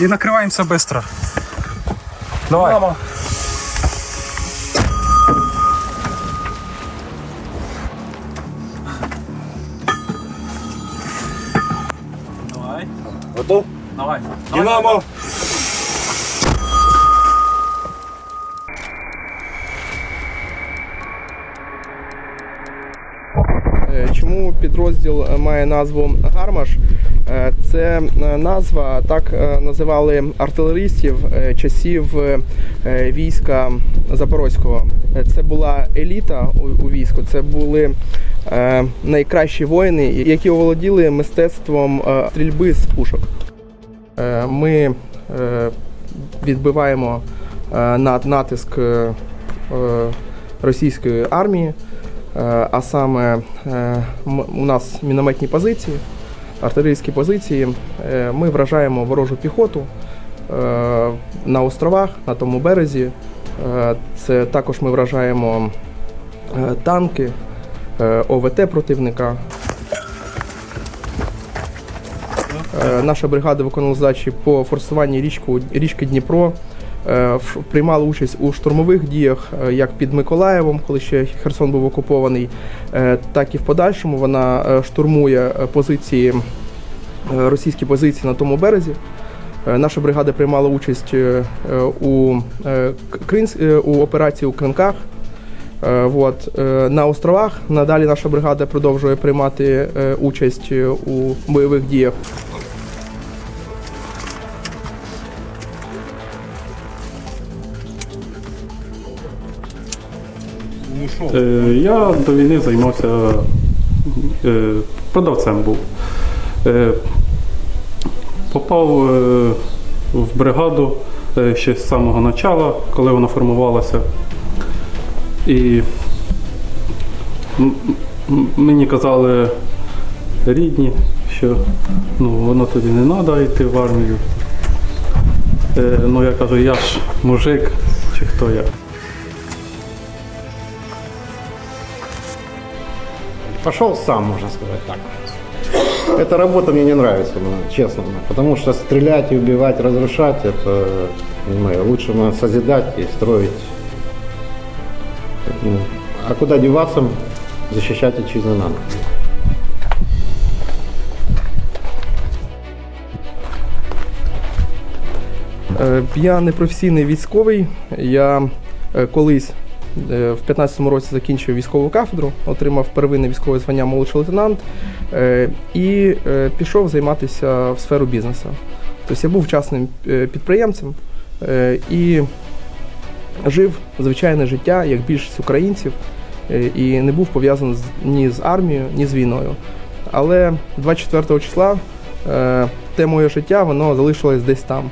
І накрываемся быстро. Давай. Давай. Готов? Давай. Динамо! Чому підрозділ е, має назву Гармаш? Е, Це е, назва так називали артилеристів часів війська Запорозького. Це була еліта у- війську. Це були найкращі воїни, які оволоділи мистецтвом стрільби з пушок. Ми відбиваємо натиск російської армії. Е, а саме е, у нас мінометні позиції, артилерійські позиції. Е, Ми вражаємо ворожу піхоту на островах, на тому березі. Це також ми вражаємо танки, ОВТ противника. Наша бригада виконувала задачі по форсуванні річку, річки Дніпро. Е, Приймала участь у штурмових діях е, як під Миколаєвом, коли ще Херсон був окупований, е, так і в подальшому вона штурмує позиції, російські позиції на тому березі. Наша бригада приймала участь у, у операції у Кринках. Е, На островах надалі наша бригада продовжує приймати участь у бойових діях. Я до війни займався е, продавцем був. Е, Попав е, в бригаду е, ще з самого початку, коли вона формувалася. І мені казали рідні, що ну, воно тобі не треба йти в армію. Е, Ну я кажу, я ж мужик, чи хто я. Пошел сам, можно сказать так. Эта работа мне не нравится, ну, честно. ну, Потому что стрелять и убивать, разрушать, это мое. Лучше надо созидать и строить. Ну, А куда деваться, защищать отчизну надо. Е, Я не професійний військовий. Я е, колись в 15-му році закінчив військову кафедру, отримав первинне військове звання молодший лейтенант е, і е, пішов займатися в сферу бізнесу. Тобто я був вчасним е, підприємцем е, і жив звичайне життя, як більшість українців, е, і не був пов'язаний ні з армією, ні з війною. Але 24 числа е, те моє життя воно залишилось десь там.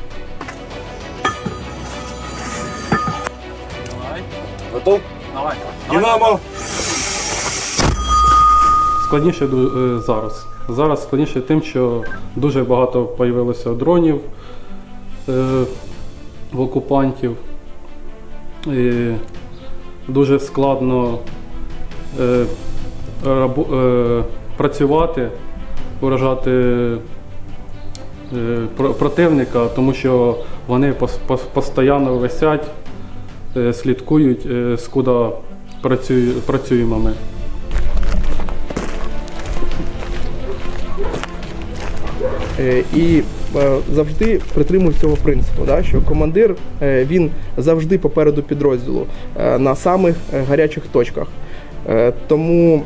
Готов? Давай. Динамо! Складніше е, зараз. Зараз складніше тим, що дуже багато появилося дронів е, в окупантів. І дуже складно е, рабо- е, працювати, уражати е, про- противника, тому що вони пос- пос- постійно висять, слідкують, е, скуди працюємо ми. Е, І е, завжди притримуюсь цього принципу, да, що командир е, він завжди попереду підрозділу е, на самих е, гарячих точках. Е, Тому,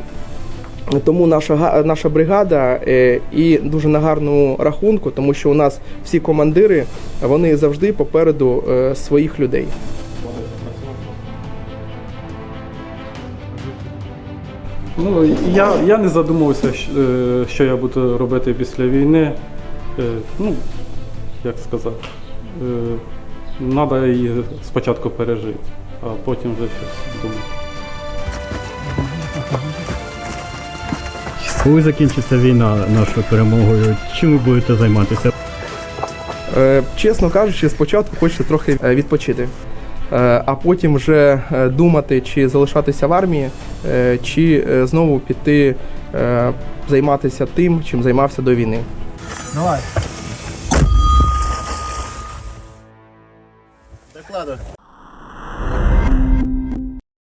тому наша, наша бригада е, і дуже на гарному рахунку, тому що у нас всі командири вони завжди попереду е, своїх людей. Ну, я, я не задумувався, е, що я буду робити після війни. Е, Ну, як сказати, треба її спочатку пережити, а потім вже щось думати. Коли закінчиться війна нашою перемогою, чим ви будете займатися? Е, Чесно кажучи, спочатку хочеться трохи відпочити, Е, а потім вже е, думати, чи залишатися в армії, е, чи знову піти займатися тим, чим займався до війни. Давай. Докладу.